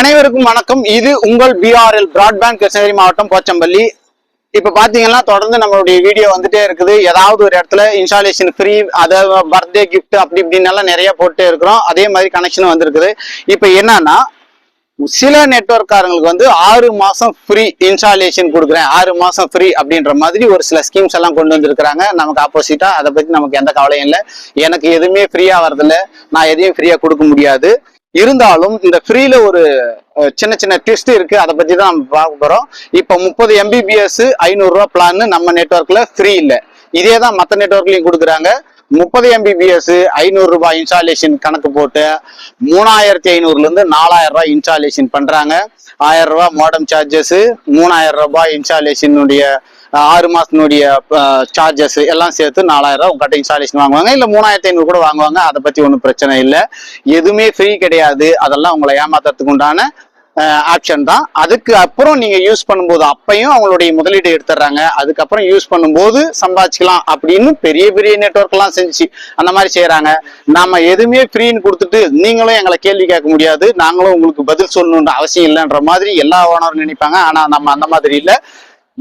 அனைவருக்கும் வணக்கம். இது உங்கள் பிஆர்எல் பிராட்பேண்ட் கிருஷ்ணகிரி மாவட்டம் போச்சம்பள்ளி. இப்ப பாத்தீங்கன்னா தொடர்ந்து நம்மளுடைய வீடியோ வந்துட்டே இருக்குது. ஏதாவது ஒரு இடத்துல இன்ஸ்டாலேஷன் ஃப்ரீ அதை பர்த்டே கிஃப்ட் அப்படி இப்படின்னு எல்லாம் நிறைய போட்டே இருக்கிறோம். அதே மாதிரி கனெக்ஷன் வந்திருக்குது. இப்ப என்னன்னா சில நெட்வொர்க்காரங்களுக்கு வந்து ஆறு மாசம் ஃப்ரீ இன்ஸ்டாலேஷன் கொடுக்குறேன். ஆறு மாசம் ஃப்ரீ அப்படின்ற மாதிரி ஒரு சில ஸ்கீம்ஸ் எல்லாம் கொண்டு வந்திருக்கிறாங்க. நமக்கு ஆப்போசிட்டா அதை பத்தி நமக்கு எந்த கவலையும் இல்லை. எனக்கு எதுவுமே ஃப்ரீயா வரதில்ல நான் எதையும் ஃப்ரீயா கொடுக்க முடியாது. இருந்தாலும் இந்த ஃப்ரீல ஒரு சின்ன சின்ன ட்விஸ்ட் இருக்கு. அதை பத்தி தான் நம்ம பார்க்க போறோம். இப்போ முப்பது எம்பிபிஎஸ் ஐநூறு ரூபா பிளான் நம்ம நெட்ஒர்க்ல ஃப்ரீ இல்லை. இதே தான் மற்ற நெட்வொர்க்லயும் கொடுக்குறாங்க. முப்பது எம்பிபிஎஸ் ஐநூறு ரூபாய் இன்ஸ்டாலேஷன் கணக்கு போட்டு மூணாயிரத்தி ஐநூறுல இருந்து நாலாயிரம் ரூபாய் இன்ஸ்டாலேஷன் பண்றாங்க. ஆயிரம் ரூபாய் மாடம் சார்ஜஸ் மூணாயிரம் ரூபாய் இன்ஸ்டாலேஷனுடைய ஆறு மாசத்தினுடைய சார்ஜஸ் எல்லாம் சேர்த்து நாலாயிரம் ரூபாய் உங்ககிட்ட இன்ஸ்டாலேஷன் வாங்குவாங்க. இல்ல மூணாயிரத்தி ஐநூறு கூட வாங்குவாங்க. அதை பத்தி ஒன்றும் பிரச்சனை இல்லை. எதுவுமே ஃப்ரீ கிடையாது. அதெல்லாம் உங்களை ஏமாத்துறதுக்கு உண்டான ஆப்ஷன் தான். அதுக்கு அப்புறம் நீங்க யூஸ் பண்ணும்போது அப்பையும் அவங்களுடைய முதலீடு எடுத்துடுறாங்க. அதுக்கப்புறம் யூஸ் பண்ணும்போது சம்பாதிக்கலாம் அப்படின்னு பெரிய பெரிய நெட்ஒர்க் எல்லாம் செஞ்சு அந்த மாதிரி செய்யறாங்க நாம எதுவுமே ஃப்ரீன்னு கொடுத்துட்டு நீங்களும் எங்களை கேள்வி கேட்க முடியாது. நாங்களும் உங்களுக்கு பதில் சொல்லணுன்ற அவசியம் இல்லைன்ற மாதிரி எல்லா ஓனரும் நினைப்பாங்க. ஆனா நம்ம அந்த மாதிரி இல்லை.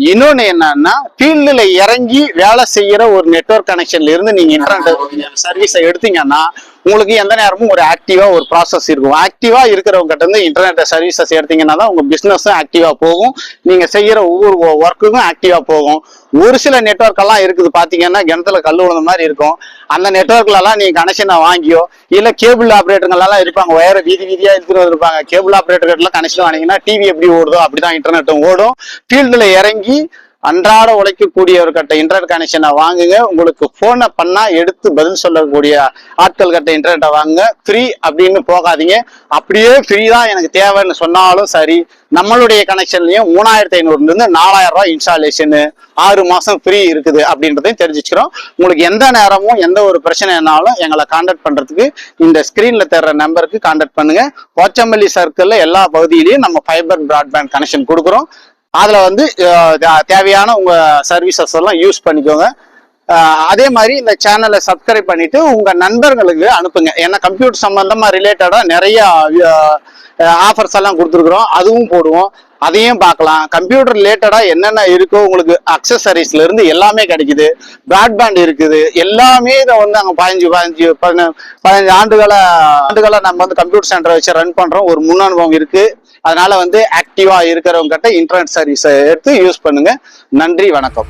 இன்னொன்னு என்னன்னா ஃபீல்டுல இறங்கி வேலை செய்யற ஒரு நெட்வொர்க் கனெக்ஷன்ல இருந்து நீங்க இன்டர்நெட் சர்வீஸை எடுத்தீங்கன்னா உங்களுக்கு எந்த நேரமும் ஒரு ஆக்டிவாக ஒரு ப்ராசஸ் இருக்கும். ஆக்டிவாக இருக்கிறவங்ககிட்ட இருந்து இன்டர்நெட் சர்வீசஸ் எடுத்தீங்கன்னா தான் உங்கள் பிஸ்னஸும் ஆக்டிவாக போகும். நீங்கள் செய்கிற ஒவ்வொரு ஒர்க்குக்கும் ஆக்டிவாக போகும். ஒரு சில நெட்வொர்க் எல்லாம் இருக்குது பார்த்தீங்கன்னா கிணத்துல கல் விழுந்த மாதிரி இருக்கும். அந்த நெட்ஒர்க்லலாம் நீங்கள் கனெக்ஷனை வாங்கியோ இல்லை கேபிள் ஆப்ரேட்டருங்களெல்லாம் இருப்பாங்க. வயர வீதி வீதியாக எடுத்துட்டு இருப்பாங்க கேபிள் ஆப்ரேட்டர்கிட்டலாம் கனெக்ஷன் வாங்கினீங்கன்னா டிவி எப்படி ஓடுதோ அப்படி தான் இன்டர்நெட்டும் ஓடும். ஃபீல்டில் இறங்கி அன்றாட உழைக்கக்கூடியவர்கிட்ட இன்டர்நெட் கனெக்ஷனை வாங்குங்க. உங்களுக்கு போனை பண்ணா எடுத்து பதில் சொல்லக்கூடிய ஆட்கள் கிட்ட இன்டர்நெட்டை வாங்குங்க. ஃப்ரீ அப்படின்னு போகாதீங்க. அப்படியே ஃப்ரீ தான் எனக்கு தேவைன்னு சொன்னாலும் சரி நம்மளுடைய கனெக்ஷன்லயும் மூணாயிரத்தி ஐநூறுல இருந்து நாலாயிரம் ரூபாய் இன்ஸ்டாலேஷனு ஆறு மாசம் ஃப்ரீ இருக்குது அப்படின்றதையும் தெரிஞ்சுக்கிறோம். உங்களுக்கு எந்த நேரமும் எந்த ஒரு பிரச்சனைனாலும் எங்களை கான்டாக்ட் பண்றதுக்கு இந்த ஸ்கிரீன்ல தர்ற நம்பருக்கு கான்டாக்ட் பண்ணுங்க. போச்சம்பள்ளி சர்க்கிள்ல எல்லா பகுதியிலையும் நம்ம ஃபைபர் பிராட்பேண்ட் கனெக்ஷன் கொடுக்குறோம். அதில் வந்து தேவையான உங்கள் சர்வீசஸ் எல்லாம் யூஸ் பண்ணிக்கோங்க. அதே மாதிரி இந்த சேனலை சப்ஸ்கிரைப் பண்ணிட்டு உங்கள் நண்பர்களுக்கு அனுப்புங்க. ஏன்னா கம்ப்யூட்டர் சம்மந்தமாக ரிலேட்டடாக நிறைய ஆஃபர்ஸ் எல்லாம் கொடுத்துருக்குறோம். அதுவும் போடுவோம். அதையும் பார்க்கலாம். கம்ப்யூட்டர் ரிலேட்டடாக என்னென்ன இருக்கோ உங்களுக்கு அக்சசரிஸ்ல இருந்து எல்லாமே கிடைக்குது. பிராட்பேண்ட் இருக்குது. எல்லாமே இதை வந்து அங்கே பதினஞ்சு பதினஞ்சு பதின- பதினஞ்சு ஆண்டுகளை ஆண்டுகளை நம்ம வந்து கம்ப்யூட்டர் சென்டர் வச்சு ரன் பண்ணுறோம் ஒரு முன் அனுபவம் இருக்கு. அதனால வந்து ஆக்டிவா இருக்கிறவங்க கிட்ட இன்டர்நெட் சர்வீஸை எடுத்து யூஸ் பண்ணுங்க. நன்றி வணக்கம்.